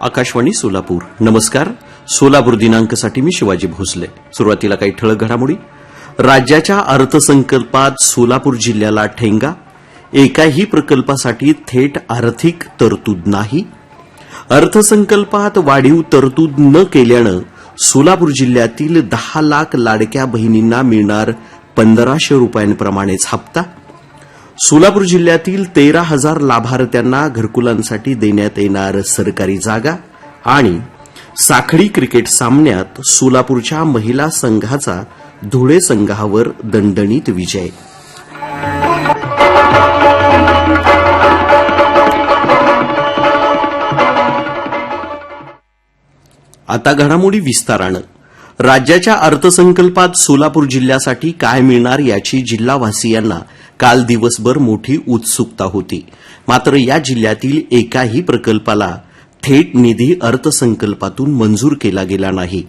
आकाशवाणी सोलापूर. नमस्कार. सोलापूर दिनांकसाठी मी शिवाजी भोसले. सुरुवातीला काही ठळक घडामोडी. राज्याच्या अर्थसंकल्पात सोलापूर जिल्ह्याला ठेंगा. एकाही प्रकल्पासाठी थेट आर्थिक तरतूद नाही. अर्थसंकल्पात वाढीव तरतूद न केल्यानं सोलापूर जिल्ह्यातील दहा लाख लाडक्या बहिणींना मिळणार पंधराशे रुपयांप्रमाणेच हप्ता. सोलापूर जिल्ह्यातील तेरा हजार लाभार्थ्यांना घरकुलांसाठी देण्यात येणार सरकारी जागा आणि साखळी क्रिकेट सामन्यात सोलापूरच्या महिला संघाचा धुळे संघावर दणदणीत विजय. आता घडामोडी विस्तारानं. राज्याच्या अर्थसंकल्पात सोलापूर जिल्ह्यासाठी काय मिळणार याची जिल्हावासियांना काल दिवसभर मोठी उत्सुकता होती. मात्र या जिल्ह्यातील एकाही प्रकल्पाला थेट निधी अर्थसंकल्पातून मंजूर केला गेला नाही.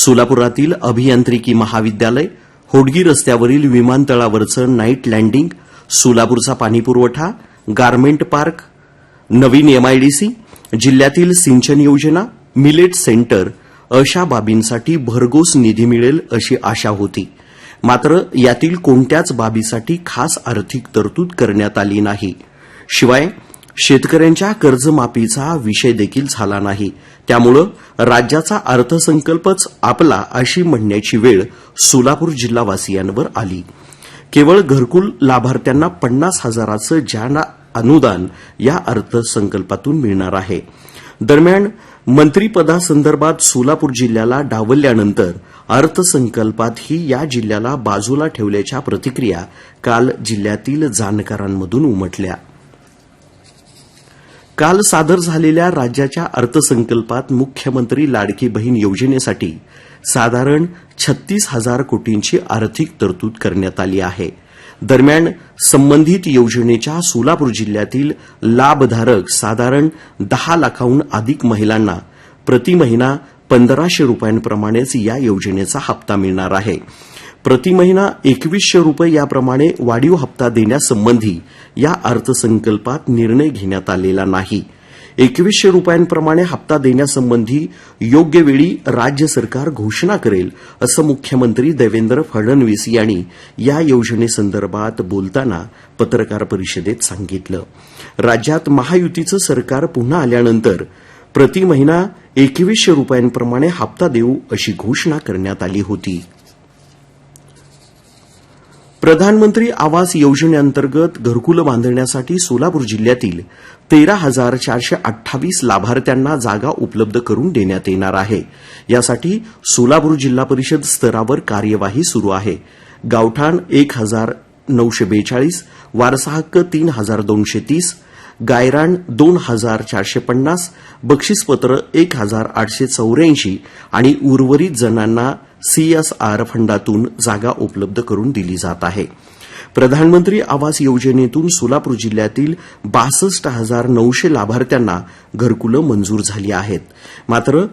सोलापुरातील अभियांत्रिकी महाविद्यालय होडगी रस्त्यावरील विमानतळावरचं नाईट लँडिंग सोलापूरचा पाणीपुरवठा गारमेंट पार्क नवीन एमआयडीसी जिल्ह्यातील सिंचन योजना मिलेट सेंटर अशा बाबींसाठी भरघोस निधी मिळेल अशी आशा होती. मात्र यातील कोणत्याच बाबीसाठी खास आर्थिक तरतूद करण्यात आली नाही. शिवाय शेतकऱ्यांच्या कर्जमाफीचा विषय देखील झाला नाही. त्यामुळं राज्याचा अर्थसंकल्पच आपला अशी म्हणण्याची वेळ सोलापूर जिल्हावासियांवर आली. केवळ घरकुल लाभार्थ्यांना पन्नास हजाराचं ज्यांना अनुदान या अर्थसंकल्पातून मिळणार आहे. दरम्यान मंत्रिपदासंदर्भात सोलापूर जिल्ह्याला डावलल्यानंतर अर्थसंकल्पातही या जिल्ह्याला बाजूला ठेवल्याच्या प्रतिक्रिया काल जिल्ह्यातील जाणकारांमधून उमटल्या. काल सादर झालेल्या राज्याच्या अर्थसंकल्पात मुख्यमंत्री लाडकी बहीण योजनेसाठी साधारण छत्तीस हजार कोटींची आर्थिक तरतूद करण्यात आली आहे. दरम्यान संबंधित योजनेच्या सोलापूर जिल्ह्यातील लाभधारक साधारण दहा लाखाहून अधिक महिलांना प्रति महिना पंधराशे रुपयांप्रमाणेच या योजनेचा हप्ता मिळणार आहे. प्रति महिना एकवीसशे रुपये याप्रमाणे वाढीव हप्ता देण्यासंबंधी या अर्थसंकल्पात निर्णय घेण्यात आलेला नाही. एकवीसशे रुपयांप्रमाणे हप्ता देण्यासंबंधी योग्य वेळी राज्य सरकार घोषणा करेल असं मुख्यमंत्री देवेंद्र फडणवीस यांनी या योजनेसंदर्भात बोलताना पत्रकार परिषदेत सांगितलं. राज्यात महायुतीचं सरकार पुन्हा आल्यानंतर प्रति महिना एकवीसशे रुपयांप्रमाणे हप्ता देऊ अशी घोषणा करण्यात आली होती. प्रधानमंत्री आवास योजनेअंतर्गत घरकुलं बांधण्यासाठी सोलापूर जिल्ह्यातील तेरा हजार चारशे अठ्ठावीस लाभार्थ्यांना जागा उपलब्ध करून देण्यात येणार आहे. यासाठी सोलापूर जिल्हा परिषद स्तरावर कार्यवाही सुरू आहे. गावठाण एक हजार नऊशे बेचाळीस वारसाहक्क तीन हजार दोनशे तीस गायरान दोन हजार चारशे पन्नास बक्षीसपत्र एक हजार आठशे चौऱ्याऐंशी आणि उर्वरित जणांना सीएसआर फंडातून जागा उपलब्ध करून दिली जात आहे. प्रधानमंत्री आवास योजनेतून सोलापूर जिल्ह्यातील बासष्ट हजार नऊशे लाभार्थ्यांना घरकुलं मंजूर झाली आहेत. मात्र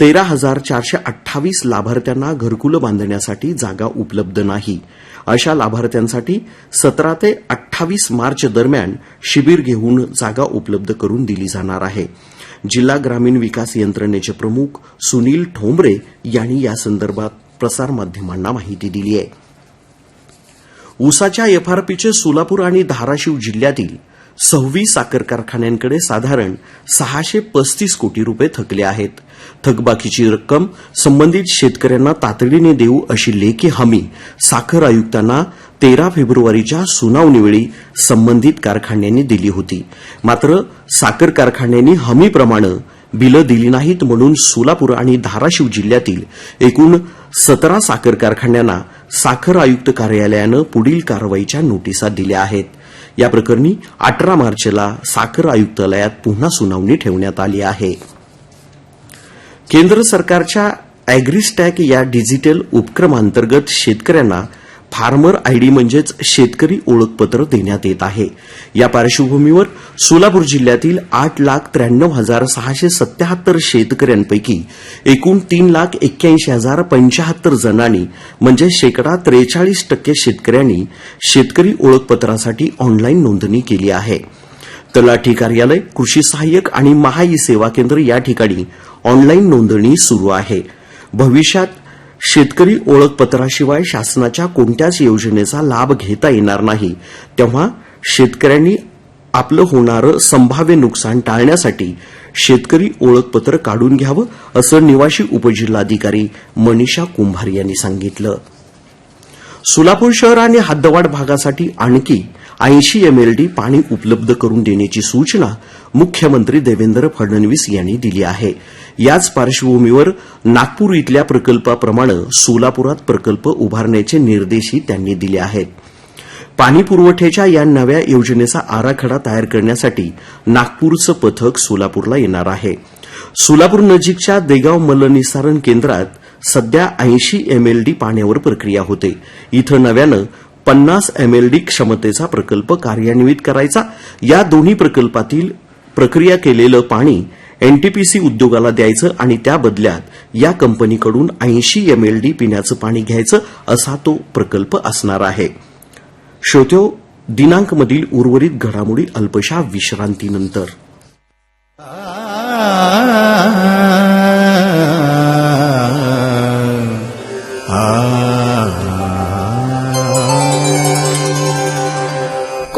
तेरा हजार चारशे अठ्ठावीस लाभार्थ्यांना घरकुलं बांधण्यासाठी जागा उपलब्ध नाही. अशा लाभार्थ्यांसाठी सतरा ते अठ्ठावीस मार्च दरम्यान शिबिर घेऊन जागा उपलब्ध करून दिली जाणार आहे. जिल्हा ग्रामीण विकास यंत्रणेचे प्रमुख सुनील ठोंबरे यांनी यासंदर्भात प्रसारमाध्यमांना माहिती दिली आहे. ऊसाच्या एफआरपीचे सोलापूर आणि धाराशिव जिल्ह्यातील सव्वीस साखर कारखान्यांकडे साधारण सहाशे पस्तीस कोटी रुपये थकले आहेत. थकबाकीची रक्कम संबंधित शेतकऱ्यांना तातडीने देऊ अशी लेखी हमी साखर आयुक्तांना तेरा फेब्रुवारीच्या सुनावणीवेळी संबंधित कारखान्यांनी दिली होती. मात्र साखर कारखान्यांनी हमीप्रमाणे बिलं दिली नाहीत म्हणून सोलापूर आणि धाराशिव जिल्ह्यातील एकूण सतरा साखर कारखान्यांना साखर आयुक्त कार्यालयानं पुढील कारवाईच्या नोटिसा दिल्या आहेत. या प्रकरणी अठरा मार्चला साखर आयुक्तालयात पुन्हा सुनावणी ठेवण्यात आली आहे. केंद्र सरकारच्या अॅग्रिस्टॅक या डिजिटल उपक्रमांतर्गत शेतकऱ्यांना फार्मर आयडी म्हणजेच शेतकरी ओळखपत्र देण्यात येत आहे. या पार्श्वभूमीवर सोलापूर जिल्ह्यातील आठ लाख त्र्याण्णव हजार सहाशे सत्याहत्तर शेतकऱ्यांपैकी एकूण तीन लाख एक्क्याऐंशी हजार पंचाहत्तर जणांनी म्हणजे शेकडा त्रेचाळीस टक्के शेतकऱ्यांनी शेतकरी ओळखपत्रासाठी ऑनलाईन नोंदणी केली आहे. तलाठी कार्यालय कृषी सहाय्यक आणि महाई सेवा केंद्र या ठिकाणी ऑनलाईन नोंदणी सुरू आहे. भविष्यात शेतकरी ओळखपत्राशिवाय शासनाच्या कोणत्याच योजनेचा लाभ घेता येणार नाही. तेव्हा शेतकऱ्यांनी आपलं होणारं संभाव्य नुकसान टाळण्यासाठी शेतकरी ओळखपत्र काढून घ्यावं असं निवासी उपजिल्हाधिकारी मनीषा कुंभार यांनी सांगितलं. सोलापूर शहर आणि हद्दवाड भागासाठी आणखी ऐंशी एमएलडी पाणी उपलब्ध करून देण्याची सूचना मुख्यमंत्री देवेंद्र फडणवीस यांनी दिली आहे. याच पार्श्वभूमीवर नागपूर इथल्या प्रकल्पाप्रमाणे सोलापुरात प्रकल्प उभारण्याचे निर्देशही त्यांनी दिले आहेत. पाणी पुरवठ्याच्या या नव्या योजनेचा आराखडा तयार करण्यासाठी नागपूरचं पथक सोलापूरला येणार आहे. सोलापूर नजीकच्या देगाव मलनिसारण केंद्रात सध्या ऐंशी एमएलडी पाण्यावर प्रक्रिया होते. इथं नव्यानं पन्नास एमएलडी क्षमतेचा प्रकल्प कार्यान्वित करायचा. या दोन्ही प्रकल्पातील प्रक्रिया केलेलं पाणी एनटीपीसी उद्योगाला द्यायचं आणि त्या बदल्यात या कंपनीकडून ऐंशी एमएलडी पिण्याचं पाणी घ्यायचं असा तो प्रकल्प असणार आहे. श्रोत्यो दिनांकमधील उर्वरित घडामोडी अल्पशा विश्रांतीनंतर.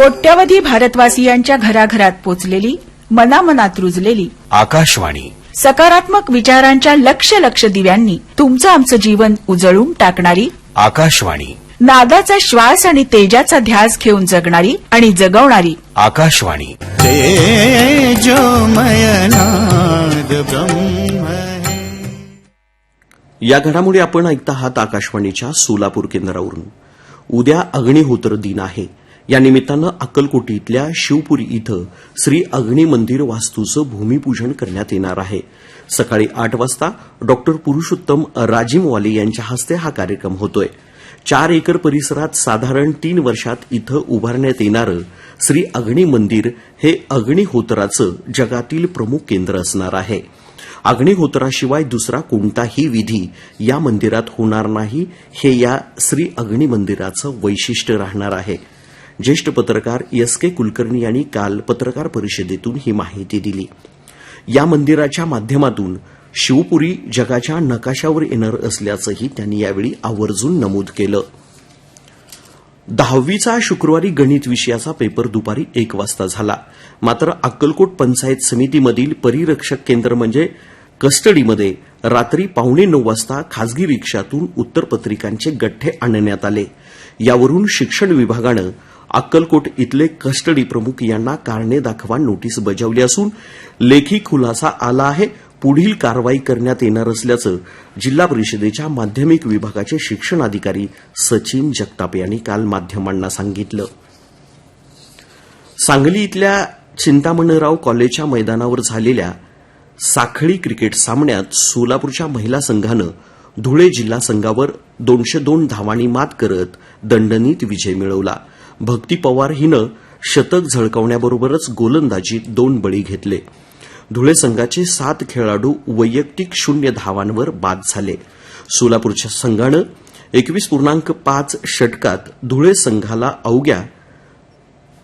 कोट्यवधी भारतवासियांच्या घराघरात पोचलेली मनामनात रुजलेली. आकाशवाणी. सकारात्मक विचारांच्या लक्ष लक्ष दिव्यांनी तुमचं आमचं जीवन उजळून टाकणारी आकाशवाणी. नादाचा श्वास आणि तेजाचा ध्यास घेऊन जगणारी आणि जगवणारी. आकाशवाणी. या घडामोडी आपण ऐकता आहात आकाशवाणीच्या सोलापूर केंद्रावरून. उद्या अग्निहोत्र दिन आहे. या निमित्तानं अक्कलकोटी इथल्या शिवपुरी इथं श्री अग्नी मंदिर वास्तूचं भूमिपूजन करण्यात येणार आहे. सकाळी आठ वाजता डॉक्टर पुरुषोत्तम राजीमवाले यांच्या हस्ते हा कार्यक्रम होतोय. चार एकर परिसरात साधारण तीन वर्षात इथं उभारण्यात येणारं श्री अग्नी मंदिर हे अग्निहोत्राचं जगातील प्रमुख केंद्र असणार आहे. अग्निहोत्राशिवाय दुसरा कोणताही विधी या मंदिरात होणार नाही हे या श्री अग्नी मंदिराचं वैशिष्ट्य राहणार आहे. ज्येष्ठ पत्रकार एस के कुलकर्णी यांनी काल पत्रकार परिषदेतून ही माहिती दिली. या मंदिराच्या माध्यमातून शिवपुरी जगाच्या नकाशावर येणार असल्याचंही त्यांनी यावेळी आवर्जून नमूद केलं. दहावीचा शुक्रवारी गणित विषयाचा पेपर दुपारी एक वाजता झाला. मात्र अक्कलकोट पंचायत समितीमधील परिरक्षक केंद्र म्हणजे कस्टडीमध्ये रात्री पावणे नऊ वाजता खासगी रिक्षातून उत्तरपत्रिकांचे गठ्ठे आणण्यात आले. यावरून शिक्षण विभागानं अक्कलकोट इथले कस्टडी प्रमुख यांना कारणे दाखवा नोटीस बजावली असून लेखी खुलासा आला आहे पुढील कारवाई करण्यात येणार असल्याचं जिल्हा परिषदेच्या माध्यमिक विभागाचे शिक्षणाधिकारी सचिन जगताप यांनी काल माध्यमांना सांगितलं. सांगली इथल्या चिंतामणराव कॉलेजच्या मैदानावर झालेल्या साखळी क्रिकेट सामन्यात सोलापूरच्या महिला संघानं धुळे जिल्हा संघावर दोनशे दोन धावांनी मात करत दणदणीत विजय मिळवला. भक्ती पवार हिनं शतक झळकावण्याबरोबरच गोलंदाजीत दोन बळी घेतले. धुळे संघाचे सात खेळाडू वैयक्तिक शून्य धावांवर बाद झाले. सोलापूरच्या संघानं एकवीस पूर्णांक पाच षटकात धुळे संघाला अवघ्या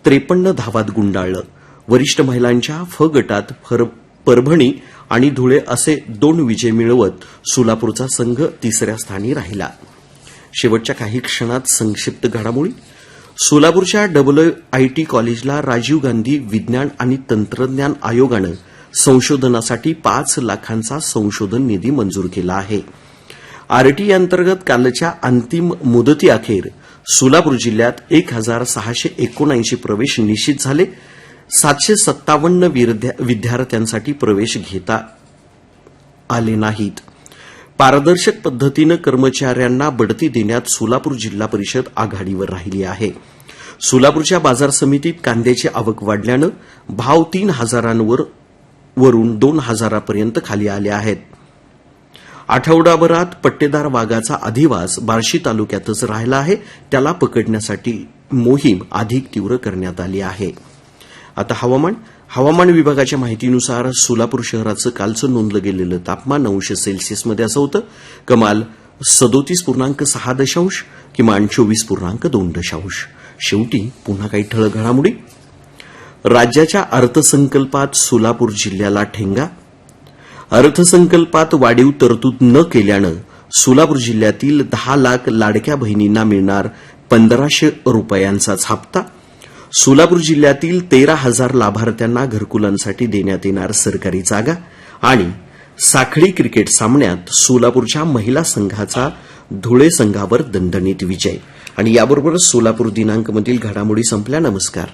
त्रेपन्न धावात गुंडाळलं. वरिष्ठ महिलांच्या फ गटात फर- परभणी आणि धुळे असे दोन विजय मिळवत सोलापूरचा संघ तिसऱ्या स्थानी राहिला. शेवटच्या काही क्षणात संक्षिप्त घडामोडी. सोलापूरच्या डब्ल्यू आय टी कॉलेजला राजीव गांधी विज्ञान आणि तंत्रज्ञान आयोगानं संशोधनासाठी पाच लाखांचा संशोधन निधी मंजूर केला आहे. आरटी अंतर्गत कालच्या अंतिम मुदतीअखेर सोलापूर जिल्ह्यात एक हजार सहाशे एकोणऐंशी प्रवेश निश्चित झाले. सातशे सत्तावन्न विद्यार्थ्यांसाठी प्रवेश घेता आले नाहीत. पारदर्शक पद्धतीनं कर्मचाऱ्यांना बढती देण्यात सोलापूर जिल्हा परिषद आघाडीवर राहिली आहे. सोलापूरच्या बाजार समितीत कांद्याची आवक वाढल्यानं भाव तीन हजारांवर वरून दोन हजारापर्यंत खाली आले आहेत. आठवडाभरात पट्टेदार वाघाचा अधिवास बार्शी तालुक्यातच राहिला आहे. त्याला पकडण्यासाठी मोहीम अधिक तीव्र करण्यात आली आहे. आता हवामान हवामान विभागाच्या माहितीनुसार सोलापूर शहराचं कालचं नोंदलं गेलेलं तापमान नऊशे सेल्सिअसमध्ये असं होतं. कमाल सदोतीस पूर्णांक सहा दशांश किमान चोवीस पूर्णांक दोन दशांश. शेवटी पुन्हा काही ठळक घडामोडी. राज्याच्या अर्थसंकल्पात सोलापूर जिल्ह्याला ठेंगा. अर्थसंकल्पात वाढीव तरतूद न केल्यानं सोलापूर जिल्ह्यातील दहा लाख लाडक्या बहिणींना मिळणार पंधराशे रुपयांचाच हप्ता सोलापूर जिल्ह्यातील तेरा हजार लाभार्थ्यांना घरकुलांसाठी देण्यात येणार सरकारी जागा आणि साखळी क्रिकेट सामन्यात सोलापूरच्या महिला संघाचा धुळे संघावर दणदणीत विजय. आणि याबरोबरच सोलापूर दिनांकमधील घडामोडी संपल्या. नमस्कार.